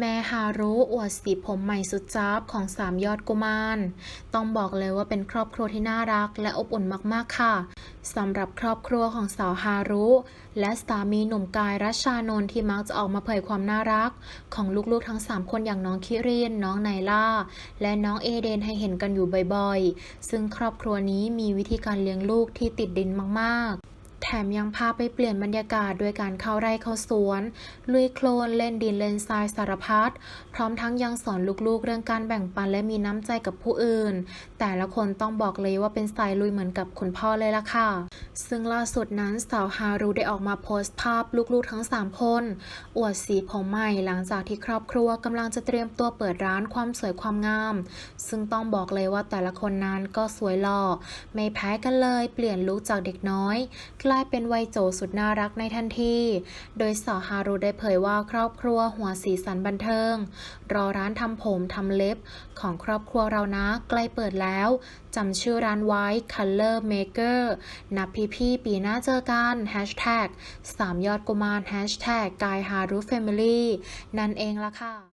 แม่ฮารุอวดสีผมใหม่สุดจ้าบของสามยอดกุมาร ต้องบอกเลยว่าเป็นครอบครัวที่น่ารักและอบอุ่นมากๆค่ะสำหรับครอบครัวของสาวฮารุ และสามีหนุ่มกายรัชชานนท์ที่มักจะออกมาเผยความน่ารัก ของลูกๆทั้ง 3 คนอย่างน้องคิรินน้องไนล่า และน้องเอเดนให้เห็นกันอยู่บ่อยๆ ซึ่งครอบครัวนี้มีวิธีการเลี้ยงลูกที่ติดดินมากๆ แถมยังพาไปเปลี่ยนบรรยากาศด้วยการเข้าไร่เข้าสวน ลุยโคลนเล่นดินเล่นทรายสารพัด พร้อมทั้งยังสอนลูกๆ เรื่องการแบ่งปันและมีน้ำใจกับผู้อื่น แต่ละคนต้องบอกเลยว่าเป็นสายลุยเหมือนกับคุณพ่อเลยล่ะค่ะ ซึ่งล่าสุดนั้นสาวฮารุได้ออกมาโพสต์ภาพลูกๆทั้ง 3 คน อวดสีผมใหม่หลังจากที่ครอบครัวกำลังจะเตรียมตัวเปิดร้านความสวยความงาม ซึ่งต้องบอกเลยว่าแต่ละคนนั้นก็สวยหล่อไม่แพ้กันเลย เปลี่ยนลุคจากเด็กน้อยกลายเป็นวัยโจสุดน่ารักในทันที โดยสาวฮารุได้เผยว่าครอบครัวหัวสีสันบันเทิง รอร้านทำผมทำเล็บของครอบครัวเรานะใกล้เปิดแล้วจำชื่อร้านไว้ Color Maker นับพี่ๆปีหน้าเจอกัน Hashtag สามยอดกุมาร Hashtag กายฮารุ Family นั่นเองละค่ะ